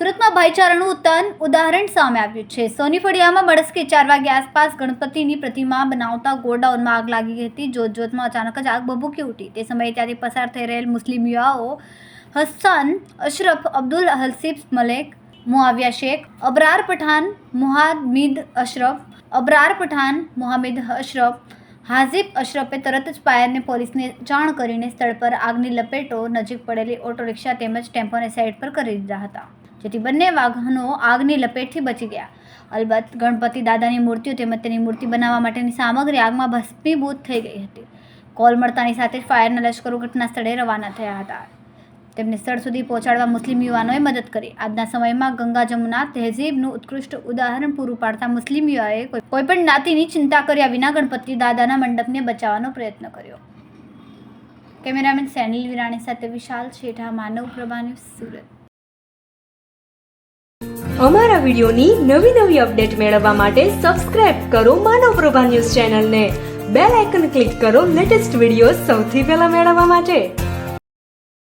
સુરતમાં ભાઈચારાનું તન ઉદાહરણ સામે આવ્યું છે. સોની ફળિયામાં બળસકે ચાર વાગ્યા આસપાસ ગણપતિની પ્રતિમા બનાવતા ગોડાઉનમાં આગ લાગી હતી. જોતજોતમાં અચાનક જ આગ બબૂકી ઉઠી. તે સમયે ત્યાંથી પસાર થઈ રહેલ મુસ્લિમ યુવાઓ હસન અશરફ, અબ્દુલ હલસીફ મલેક, મુઆવિયા શેખ, અબરાર પઠાન મુહામિદ અશરફ, અબરાર પઠાન મુહામિદ અશરફ હાઝિબ અશરફે તરત જ ફાયરને પોલીસને જાણ કરીને સ્થળ પર આગની લપેટો નજીક પડેલી ઓટો રિક્ષા તેમજ ટેમ્પોને સાઈડ પર કરી દીધા હતા, જેથી બંને વાહનો આગની લપેટથી બચી ગયા. અલબત્ત, ગણપતિ દાદાની મૂર્તિઓ તેમજ તેની મૂર્તિ બનાવવા માટેની સામગ્રી આગમાં ભસ્મીભૂત થઈ ગઈ હતી. કોલ મળતાની સાથે જ ફાયરના લશ્કરો ઘટના સ્થળે રવાના થયા હતા. તેમને સ્થળ સુધી પહોંચાડવા મુસ્લિમ યુવાનોએ મદદ કરી. આજના સમયમાં ગંગા જમુના, તહેઝીબનું ઉત્કૃષ્ટ ઉદાહરણ પૂરું પાડતા મુસ્લિમ યુવાએ કોઈ કોઈપણ જ્ઞાતિની ચિંતા કર્યા વિના ગણપતિ દાદાના મંડપને બચાવવાનો પ્રયત્ન કર્યો. કેમેરામેન સેનિલ વિરાણી સાથે વિશાલ શેઠા, માનવ પ્રભા સુરત. અમારા વિડીયોની નવી નવી અપડેટ મેળવવા માટે સબસ્ક્રાઇબ કરો માનવ પ્રભા ન્યૂઝ ચેનલને. બેલ આઇકન ક્લિક કરો લેટેસ્ટ વીડિયો સૌથી પહેલા મેળવવા માટે.